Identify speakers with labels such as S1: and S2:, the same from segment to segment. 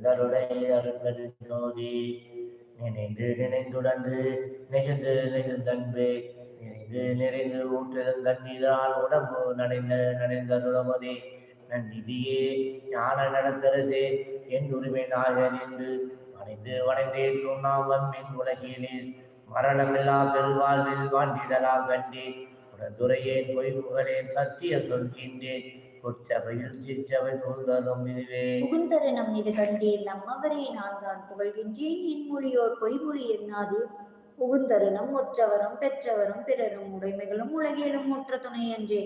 S1: எங்களுடைய ஜோதி நினைந்து நினைந்துடந்து நெகிழ்ந்து நெகிழ்ந்தன்பே நிறைந்து நிறைந்து தண்ணீரால் உடம்பு நடைந்த நடைந்தருளமதே நன்னிதியே ஞான நடத்தரசே என் உரிமை நாக நின்று வணைந்து வணைந்தே தூணாவன் மின் உலகிலே மரணமில்லா பெருவாழ்வில் வாண்டிடலாம் கண்டேன் உடதுரையேன் பொய்முகலேன் சத்திய சொல்கின்றேன். பொற்சபையில் சிற்சபை புகுந்தரும் இதுவே
S2: புகுந்தரனம் இது கண்டேன் நம்மவரே நான் தான் புகழ்கின்றேன் இன்மொழியோர் பொய்மொழி எண்ணாது. புகுந்தருணம் ஒற்றவரும் பெற்றவரும் பிறரும் உடைமைகளும் உலகிலும் முற்ற துணையன்றே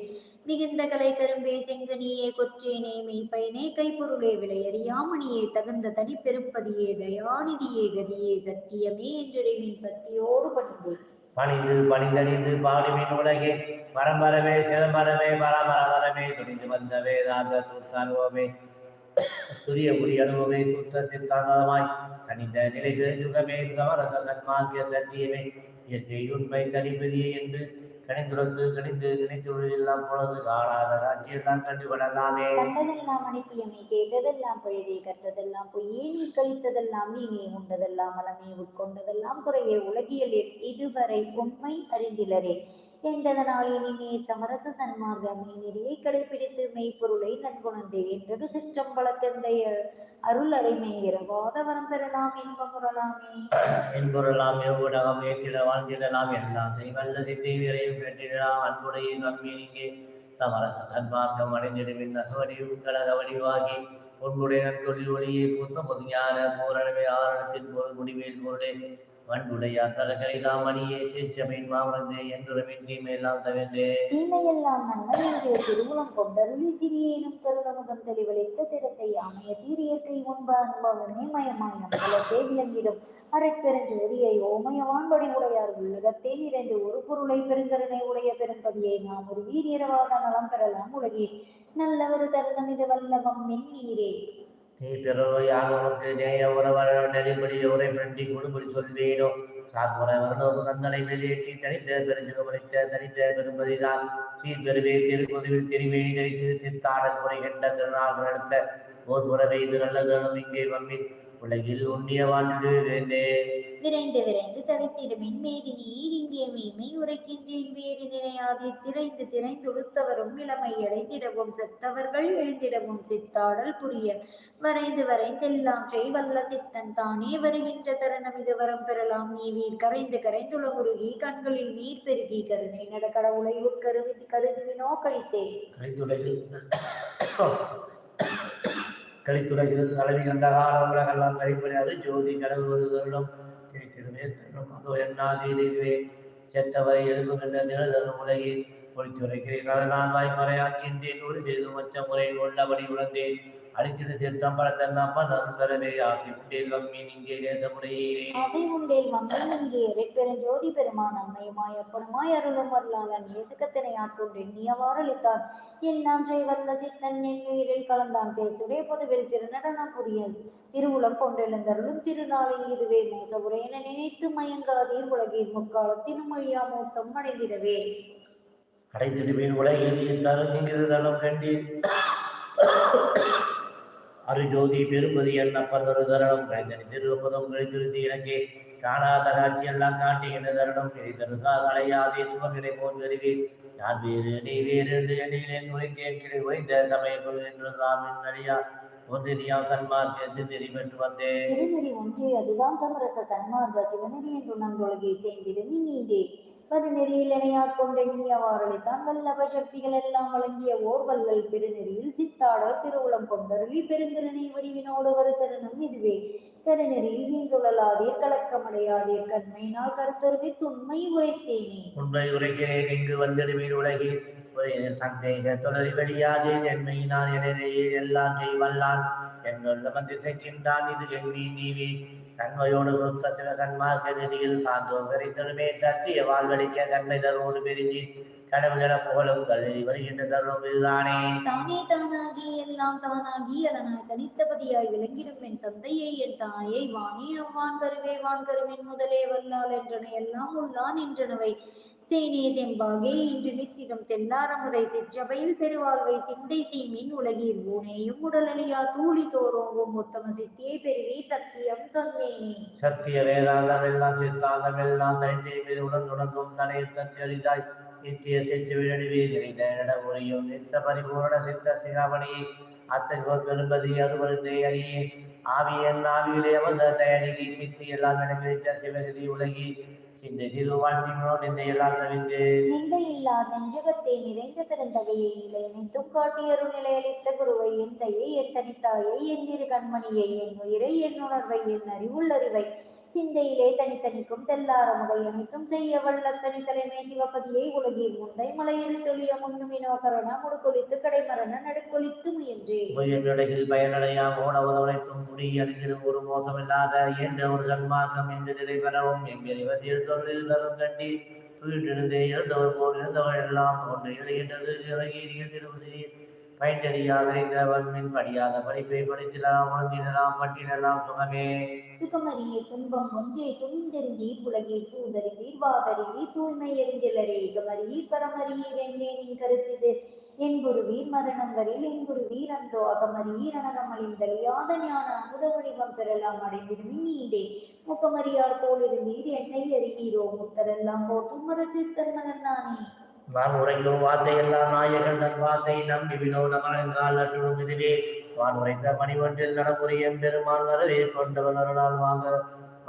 S2: மிகுந்த கலை கரும்பே செங்கனியே கொற்றேனே மெய்ப்பயனே கைப்பொருளே விளையறியாமணியே. தகுந்த தனி பெருப்பதியே தயாநிதியே கதியே சத்தியமே என்றிறைமின் பத்தியோடு பணிந்தேன்.
S1: பணிந்து பணிந்தணிந்து பாடுமின் உலகே. பரம்பரமே சிதம்பரமே பரமரவரமே துணிந்து வந்த வேதாந்த சுத்தானுவமே துரிய புரிய அனுபவமே சுத்த சித்தாந்தமாய் கனிந்த நிலை பெருந்துகமே கவரச சன்மாகிய சத்தியமே. என்னை உண்மை தனிப்பதியே என்று கணிந்துரத்து கணிந்து நினைத்துள்ளெல்லாம் பொழுது காணாத காட்சியெல்லாம் கண்டு கொள்ளலாமே.
S2: கண்டதெல்லாம் அனுப்பியமே கேட்டதெல்லாம் பழுதே கற்றதெல்லாம் பொய்யே நீ கழித்ததெல்லாம் நீனே உண்டதெல்லாம் மலமே உட்கொண்டதெல்லாம் குறையே. உலகியலில் இதுவரை உண்மை அறிந்திலரே. என்றதனால் இனிமே சமரச சன்மார்க்க நெறியை கடைபிடித்து மெய்ப்பொருளை நன்குணர்ந்தே என்றது சிற்றம்பலத்தந்தைய அருள் அடைமை? இரவாத வரம் பெறலாம் இன்பமுறலாமே
S1: என்பொருளாம் ஊடகம் ஏற்றிட வாழ்ந்திடலாம். எல்லாம் செய்வல்ல சித்தை விரைவு பெற்றிடலாம். அன்புடைய நம்பி சமரச சன்மார்க்கம் அடைந்திடுவின் நகவடிவு கழக வடிவாகி உன்னுடைய நற்கொழில் ஒளியை பூத்த பொதுஞான பூரணமே ஆரணத்தின் பொருள் முடிவேல் பொருளே. வன்புடைய அந்தரகளை நாம் அணியே மாமந்தே தீமையெல்லாம் தவிர்த்தே
S2: தீமையெல்லாம் நன்மை என்று கொண்டருளி சிறியேனும் கருணமுகம் தெளிவளித்த திடத்தை அமைய தீரியற்கை அனுபவமே விளங்கிடும் ஓமயவான்படி உடையார் உள்ளகத்தே நிறைந்து ஒரு பொருளை பெருங்கருணை உடைய பெரும்பதியை நாம் ஒரு வீரியரவாத நலம் பெறலாம் உலகில் நல்லவரு தருணம் இது வல்லவம் நீரே.
S1: நீ பிறரோ யார் உனக்கு நேய உறவர் நெறிபடி உரை பிரண்டி கொடுபடி சொல்வேனோ? சாத்முறை வரலோக தந்தனை வெளியேற்றி தனித்த பெருஞ்சுகமளித்த தனித்த பெரும்பதிதான். சீர்பெருவே திருப்பதிவில் திருவேணி தரித்து தித்தாடல் முறை கண்ட திருநாள் நடத்த ஓர் புறவை இது நல்லதனும் இங்கே வம்மின் உலகில் உண்ணிய வாழ்ந்து விரைந்தே.
S2: விரைந்து தடைத்திடுமின் மேதி நீர் இங்கே மெய்மை உரைக்கின்றேன். வேறு நினையாது. திரைந்து திரைந்துடுத்தவரும் இளமை அடைந்திடவும் செத்தவர்கள் எழுந்திடவும். சித்தாடல் புரிய. வரைந்து வரைந்தெல்லாம் செய்வல்ல சித்தன். தானே வருகின்ற தருணம் இது. வரம் பெறலாம். நீ வீர் கரைந்து கரைந்துள உருகி கண்களில் நீர் பெருகி கருணை நட கடவுளை உட்கருவி கருதுவினோ கழித்தேன்
S1: கழித்துடைகிறது தலைவி கந்தகால உலகெல்லாம் கழிப்படையாது ஜோதி கடவுள் ஒரு தருணம் கிடைத்திடுமே தருணம் அதோ எண்ணாதே இதுவே செத்தவரை எழுப்புகின்ற தினதரும் உலகில் ஒளித்துரைக்கிறேன் நான் வாய்மறையாக்கின்றேன். ஒரு செய்து மற்ற முறை உள்ளபடி உணர்ந்தேன். அடித்திட சிற்றம்பலத்தன் அப்பன் அருந்தரவே ஆக்கி உண்டேன் வம்மி இங்கே நேசமுடையே
S2: ஆசை உண்டேல் மங்கள் இங்கே ரெட்பெருஞ்சோதி பெருமான் அம்மையுமாய் அப்பனுமாய் அருளும் வரலாளன் இயேசுக்கத்தினை ஆட்கொண்டு எண்ணியவாறளித்தான் எல்லாம் செய்வல்ல சித்தன் என் உயிரில் கலந்தான் தேசுடே பொதுவில் திருநடனம் புரிய திருவுளம் கொண்டெழுந்தருளும் திருநாளில் இதுவே மோச உரையென நினைத்து மயங்காதீர் உலகீர் முக்காலத்தினும் மொழியா மூத்தம் அடைந்திடவே.
S1: அடைத்திடுவேன் உலகில் தரும் இங்கு தளம் கண்டீர். அருஜோதி பெருமதி என்ன ஒரு தரணம் கழிந்தனி திருப்பதம் கழித்திருத்தி இலங்கை காணாத காட்சி எல்லாம் காட்டி என்ன தரணம் கிடைத்தருசார் அலையாதே சுவகிடை போல் வருவீர் நான் வேறு நீ வேறு என்று எண்ணிகளேன் உரைத்தேன் கிடை உரைந்த சமயக்குள் என்று சாமின் அழியா ஒன்றினியா சன்மார்க்கத்தில் நெறி பெற்று வந்தேன்.
S2: திருநெறி ஒன்றே அதுதான் சமரச சன்மார்க்க சிவநெறி என்று நம் தொழுகை சேர்ந்திடும் பருநெறியில் கருநெறியில் கொண்டெண்ணிய எண்ணியவாறளித்தான் வல்லப சக்திகள் எல்லாம் வழங்கிய ஓர்வல்கள் வல்லல் பெருநெறியில் சித்தாடல் திருவுளம் கொண்டருளி பெருங்கிருணை வடிவினோடு ஒரு தருணம் இதுவே. தருநெறியில் நீந்துழலாதீர் கலக்கமடையாதீர் கண்மையினால் கருத்தருவி துண்மை உரைத்தேனே.
S1: உண்மை உரைக்கிறேன் இங்கு வந்திடுவீர் உலகில். சந்தேக தொடர் வெளியாதே என்மையினால் எனவே எல்லாம் செய்வல்லான். என்னுள்ள வந்து செய்கின்றான் இது எண்ணி நீவி. கண்மையோடு சுத்த சில சன்மார்க்க நெறியில் சாந்தோம். கரித்தருமே சத்திய வாழ்வழிக்க கண்மை தருவோடு பிரிஞ்சு கடவுளிட புகழும் கல்வி வருகின்ற தருணம் இதுதானே.
S2: தானே தானாகி எல்லாம் தானாகி அலனாய் தனித்தபதியாய் விளங்கிடும் என் தந்தையை என் தாயை வாணி அவ்வான் கருவே வான் கருவின் முதலே வல்லால் என்றன எல்லாம் உள்ளான் என்றனவை. தேனே செம்பாகே இன்று நித்திடும் தென்னாரமுதை சிற்றபையில் பெருவாழ்வை சிந்தை சீமின் உலகீர் ஊனேயும் உடலழியா தூளி தோறோங்கும் உத்தம சித்தியை பெருவே சத்தியம் தன்மே
S1: சத்திய வேதாந்தம் எல்லாம் சித்தாந்தம் எல்லாம் தனித்தே உடன் தொடங்கும் தனையத்தன் கரிதாய் நித்திய செச்சு விழடிவே நிறைந்த இடமுறையும் நித்த பரிபூரண சித்த சிகாமணியை. அத்தன் பெரும்பதி அறுபருந்தை அணியே. ஆவி என் ஆவியிலே அமர்ந்த அணிகை சித்தி எல்லாம் எனக்கு வைத்த சிவகதி உலகி இந்த சிறு வாழ்த்தினோ நிந்தை
S2: நிந்தை இல்லா நெஞ்சகத்தை நிறைந்த பெருந்தகையை நிலையனைத்தும் காட்டியருள் நிலையளித்த குருவை என் தையை என் தனித்தாயை என் இரு கண்மணியை என் உயிரை என் உணர்வை என் அறிவுள்ளறிவை சிந்தையிலே தனித்தனிக்கும் தெல்லார முகை அனைத்தும் செய்ய வல்ல தனித்தலைமை சிவபதியை உலகில் முந்தை மலையில் தொழிய முன்னும் இனோகரண முடுக்கொழித்து கடைமரண நடுக்கொழித்து முயன்றே.
S1: உயிரிடையில் பயனடையாம் ஓட உதவழைத்தும் முடி அறிந்திரும் ஒரு மோசமில்லாத என்ற ஒரு சன்மார்க்கம் என்று நிலை பெறவும் எம்பியறிவர் எழுத்தொழில் தரும் கண்டி துயிலிருந்தே எழுந்தவர் போல் இருந்தவர் எல்லாம் ஒன்று எழுகின்றது. இறங்கிய திருப்பதி பயனறியா விரைந்தவன் படியாத படிப்பை படித்திடலாம் உணர்ந்திடலாம் பட்டிடலாம் சுகமே.
S2: சுகமறிய துன்பம் ஒன்றே துணிந்தெறிந்தீர் உலகில் சூதறிந்தீர் வாதறிந்தீர் தூய்மை எறிந்தலரே கமறியீர் பரமறியீர் என்னேனின் கருத்துது. என் குருவீர் மரணம் வரில் என் குருவீர் அந்தோ அகமறியீர் அனகமளிந்தலியாத ஞான அமுத வடிவம் பெறலாம் அடைந்திருமின் நீண்டே முகமறியார் போலிருந்தீர் என்னை அறிவீரோ முத்தரெல்லாம் போற்றும் மரசித்தன் மகன் நானே.
S1: வான் உரைக்கும் வார்த்தை எல்லாம் நாயகன் தன் வார்த்தை நம்பி வினோத மனங்கால் அற்றுடும் இதுவே வான் உரைத்த மணிவொன்றில் நடமுறையும் பெருமான் வரவே கொண்டவன் அருளால் வாங்க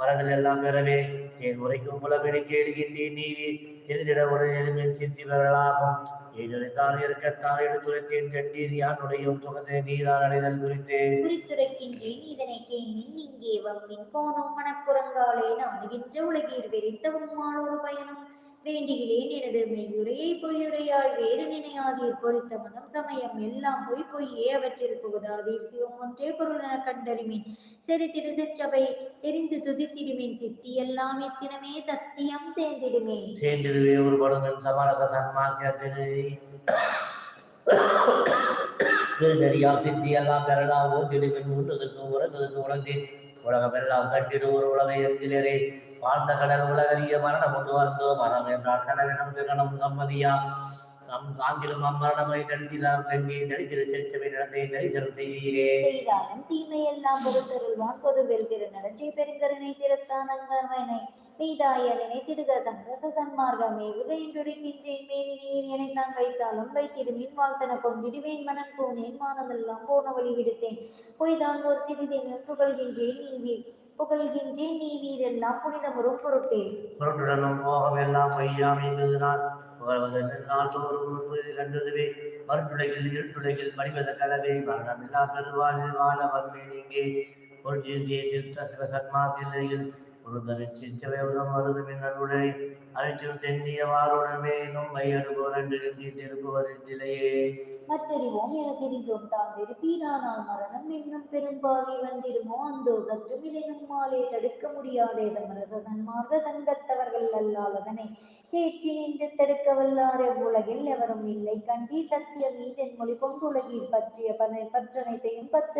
S1: மரங்கள் எல்லாம் பெறவே தேன் உரைக்கும் புலவினை கேடுகின்றேன் நீவி. தெரிந்திட உடனே சித்தி வரலாகும் ஏழுரைத்தான் இருக்கத்தான் எடுத்துரைத்தேன். கண்டீர் யானுடையும் துகத்தை நீதான் அடைதல் குறித்து.
S2: குறித்துரைக்கின்றேன். இதனை கேண்மின் இங்கே வம்மின் போனும் மனக்குரங்காலே நாடுகின்ற உலகீர் வெறித்தவும் ஒரு பயனும் வேண்டுகிறேன் எனது மெய்யுரையை பொய்யுரையாய் வேறு நினையாதீர். பொறித்த மதம் சமயம் எல்லாம் பொய் பொய்யே அவற்றில் புகுதாதீர். சிவம் ஒன்றே பொருள் என கண்டறிமின். செறித்திடு சிற்றபை தெரிந்து துதித்திடுமேன். சித்தி எல்லாம் இத்தினமே சத்தியம் சேர்ந்திடுமே
S1: சேர்ந்திடுவே ஒரு படுங்கள். சமரச சன்மார்க்க திரு திருநெறியாம் சித்தி எல்லாம் பெறலாம். ஓட்டிடுவின் ஊட்டுதற்கு உறங்குதற்கு உணர்ந்தேன் உலகமெல்லாம் கண்டிடு ஒரு உலகை எழுந்திலரே வாழ்ந்த கடல் உலகறிய மரணம் கொண்டு வந்தோ மரம் என்றால் கடலினம் கிரணம் சம்மதியா? நம் தாங்கிலும் அம்மரணமை தடுத்திலாம் கங்கி தடித்திரு செச்சவை நடத்தை தரிசனம் செய்வீரே.
S2: செய்தாலும் தீமையெல்லாம் பொறுத்தருள்வான் பொதுவில் திரு நடஞ்சை பெருங்கருணை திறத்தான் அங்கமனை பெய்தாய நினைத்திடுக சங்கச சன்மார்க்கமே உதயந்துரைக்கின்றேன் மேரி நீர் நான் வைத்தாலும் வைத்திடுமின் வாழ்த்தன கொண்டிடுவேன் மனம் போனேன் மானமெல்லாம் போன வழி விடுத்தேன். பொய்தான் ஒரு சிறிதெனில் புகழ்கின்றேன் நீ வீர். புகழ்கின்றேன் நீ வீரெல்லாம் புனிதமுறும் பொருட்டே
S1: பொருட்டுடனும் போகம் எல்லாம் பொய்யாம் என்பதுனால் புகழ்வதன் நாள் தோறும் உறுப்பு கண்டதுவே. மறுத்துடையில் இருட்டுடையில் மடிவத கலவை. மரணமில்லா பெருவாழில் வாழ இங்கே. சித்த மையடுபோர் என்று திருப்புவதில்லையே
S2: மற்றறிவோம் என சிறிதும் தான் விருப்பீரானால் மரணம் என்னும் பெரும்பாவி வந்திடுமோ? அந்தோ சற்றும் இதை நம்மாலே தடுக்க முடியாதே. சமரச சன்மார்க்க சங்கத்தவர்கள் அல்லால் அதனை ஏற்றி நின்று தடுக்க வல்லார் உலகில் எவரும் இல்லை கண்டி சத்திய மீதன் மொழி கொண்டுலகில் பற்றிய பனை பற்றனைத்தையும் பற்ற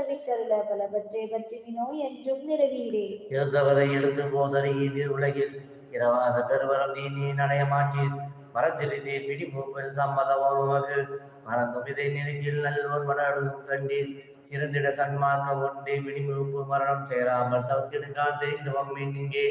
S2: பலவற்றை பற்றினோ என்றும் நிறவீரே.
S1: இறந்தவரை எடுத்து போதறியின் உலகில் இரவாத பெருவரம் நீ நீ நடைய மாட்டீர் மரத்திலிதே பிடி மூப்பில் சம்மதமோ உமக்கு மறந்தும் இதை நினைக்கில் நல்லோர் மன மடாடுதும் கண்டீர் சிறந்திட சன்மார்க்க ஒன்றே பிடிமுழுப்பு மரணம் சேராமல் தவிர்த்திடுங்கான் தெரிந்தவம் இங்கே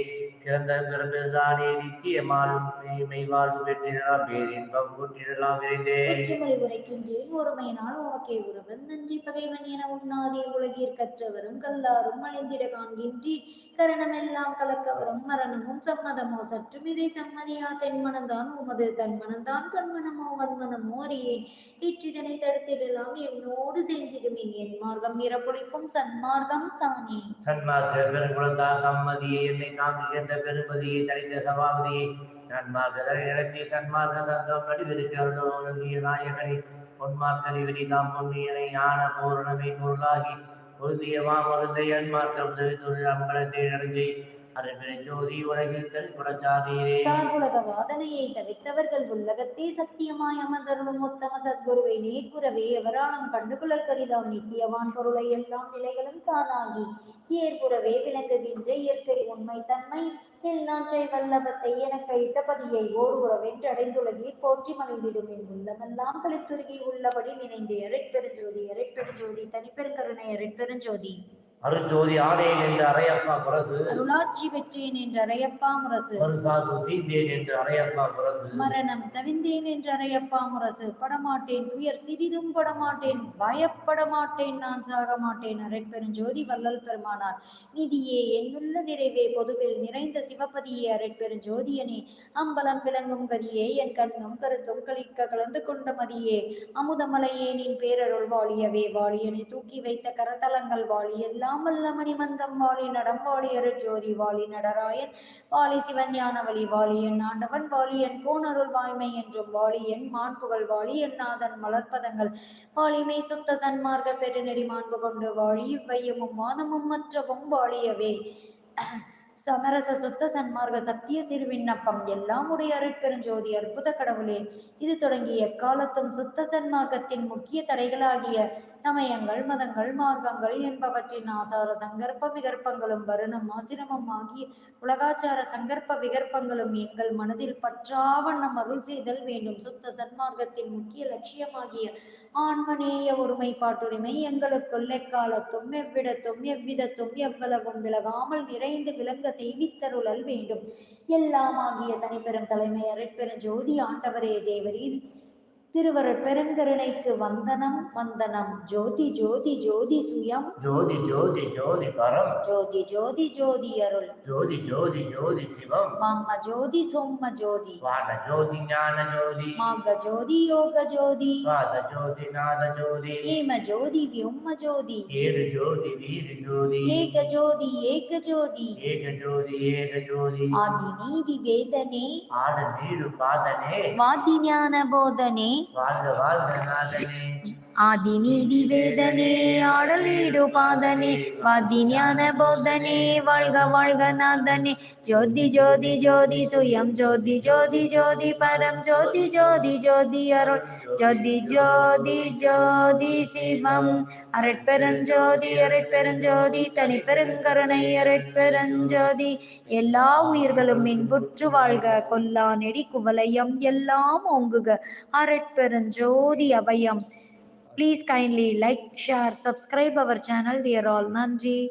S1: பிறந்த பிறப்பில்தானே நித்தியமாலும் மெய் வாழ்வு பெற்றிடலாம். பேரின்பம் கூற்றிடலாம் விரைந்தே.
S2: வெற்றுமொழி உரைக்கின்றேன். ஒருமையினால் உமக்கே உறவன் நன்றி பகைவன் என உண்ணாதே உலகீர் கற்றவரும் கல்லாரும் அழிந்திட காண்கின்றீர். கரணமெல்லாம் கலக்கவரும் மரணமும் சம்மதமோ சற்றும் இதை சம்மதியா தென்மனந்தான் உமது தன்மனந்தான் கண்மனமோ வன்மனமோ அறியேன். இற்றிதனை தடுத்திடலாம். என்னோடு சேர்ந்திடுமேன் என் மார்க்கம் இறப்பொழிக்கும் சன்மார்க்கம் தானே.
S1: சன்மார்க்க பெருங்குளத்தா கம்மதியை என்னை தாங்குகின்ற பெருமதியை தடைத்த சபாபதியை நன்மார்க்க நடத்தி சன்மார்க்க சங்கம் நடிவிருக்கிய நாயகனை பொன்மார்க்க விதி தாம் பொன்னியனை ஞான பூரணமை பொருளாகி பொருந்தியமா மருந்தை அன்மார்க்கம் தொழில் அம்பலத்தை நடத்தி அறிவினை உலகில் தனிக்குடச்சாதீரே
S2: சார்புலக வாதனையை தவித்தவர்கள் உலகத்தே சத்தியமாய் அமர்ந்தருளும் உத்தம சத்குருவை நேர்குறவே எவராலும் கண்டுகொள்ளல் கரிதாம் நித்தியவான் பொருளை எல்லாம் நிலைகளும் தானாகி. ஏற்புறவே விளங்குகின்ற இயற்கை உண்மை தன்மை எல்லாற்றை வல்லபத்தை எனக்கு அளித்த பதியை ஓர் உறவென்று அடைந்துள்ளதே போற்றி மகிழ்ந்திடும் என் உள்ளமெல்லாம் கழித்துருகி உள்ளபடி நினைந்து. எரைப்பெருஞ்சோதி எரைப்பெருஞ்சோதி தனிப்பெருங்கருணை எரைப்பெருஞ்சோதி
S1: அருஜோதி ஆனேன் என்று அரையப்பா புரசு
S2: அருளாட்சி பெற்றேன் என்ற அரையப்பா முரசு.
S1: மறுசாது தீந்தேன் என்று அரையப்பா புரசு
S2: மரணம் தவிந்தேன் என்ற அரையப்பா முரசு. படமாட்டேன் துயர் சிறிதும் படமாட்டேன் பயப்பட மாட்டேன் நான் சாக மாட்டேன் அரட்பெருஞ்சோதி வள்ளல் பெருமானார் நிதியே என்னுள்ள நிறைவே பொதுவில் நிறைந்த சிவபதியே அரட்பெருஞ்சோதியனே அம்பலம் விளங்கும் கதியே என் கண்ணும் கருத்தும் கலிக்க கலந்து கொண்ட மதியே. அமுதமலையே நின் பேரருள் வாழியவே வாழியனை தூக்கி வைத்த கரதலங்கள் வாழி எல்லாம் மாமல்ல மணிமந்தம் வாழி நடம் வாலி நடராயன். வாலி நடராயன் வாழி வாலி என் ஆண்டவன். வாழியன் கோணருள் வாய்மை என்றும் வாலி என் மாண்புகள் வாழியன் நாதன் மலர்ப்பதங்கள். வாலிமை சுத்த சன்மார்க்க பெருநெடி மாண்பு கொண்டு வாழி இவ்வையமும் மாதமும் மற்றவும் வாழியவே சமரச சுத்த சன்மார்க்க சத்திய சிறு விண்ணப்பம் எல்லாம் உடைய அருட்பெருஞ்சோதி அற்புத கடவுளே. இது தொடங்கி எக்காலத்தும் சுத்த சன்மார்க்கத்தின் முக்கிய தடைகளாகிய சமயங்கள் மதங்கள் மார்க்கங்கள் என்பவற்றின் ஆசார சங்கற்ப விகற்பங்களும் வருணம் ஆசிரமம் ஆகிய உலகாச்சார சங்கற்ப விகற்பங்களும் எங்கள் மனதில் பற்றாவண்ணம் அருள் செய்தல் வேண்டும். சுத்த சன்மார்க்கத்தின் முக்கிய லட்சியமாகிய ஆன்மநேய ஒருமைப்பாட்டுரிமை எங்களுக்குள் எக்காலத்தும் எவ்விடத்தும் எவ்விதத்தும் எவ்வளவும் விலகாமல் நிறைந்து விளங்க செய்வித்தருளல் வேண்டும். எல்லாமாகிய தனிப்பெரும் தலைமை அரைப்பெரும் ஜோதி ஆண்டவரே தேவரின் திருவர பெருங்கருணைக்கு வந்தனம் வந்தனம். ஜோதி ஜோதி ஜோதி சுயம்.
S1: ஜோதி ஜோதி ஜோதி பரம்.
S2: ஜோதி ஜோதி ஜோதி அருள்.
S1: ஜோதி ஜோதி ஜோதி சிவம்.
S2: மம்ம ஜோதி சொம்ம ஜோதி.
S1: வான ஜோதி ஞான ஜோதி.
S2: மாக ஜோதி யோக ஜோதி.
S1: வாத ஜோதி நாத ஜோதி.
S2: ஏம ஜோதி வியம்ம ஜோதி.
S1: ஏறு ஜோதி வீர ஜோதி.
S2: ஏக ஜோதி ஏக ஜோதி.
S1: ஏக ஜோதி ஏக ஜோதி.
S2: ஆதி நீதி வேதனே.
S1: ஆட நீடு பாதனே.
S2: வாதி ஞான போதனே.
S1: வாழ்க வாழ்க நாதனே.
S2: ஆதி வேதனே ஆடலீடு பாதனே வாதி ஞான போதனே வாழ்க வாழ்க நாதனே ஜோதி ஜோதி ஜோதி சுயம் ஜோதி ஜோதி ஜோதி பரம் ஜோதி ஜோதி ஜோதி அருள் ஜோதி ஜோதி ஜோதி சிவம் அரட்பெருஞ்சோதி அரட்பெருஞ்சோதி தனிப்பெருங்கருணை அரட்பெருஞ்சோதி எல்லா உயிர்களும் இன்புற்று வாழ்க கொல்லா நெறி குவலயம் எல்லாம் ஓங்குக அரட்பெருஞ்சோதி அபயம் Please kindly like, share, subscribe our channel, dear all. Nandri.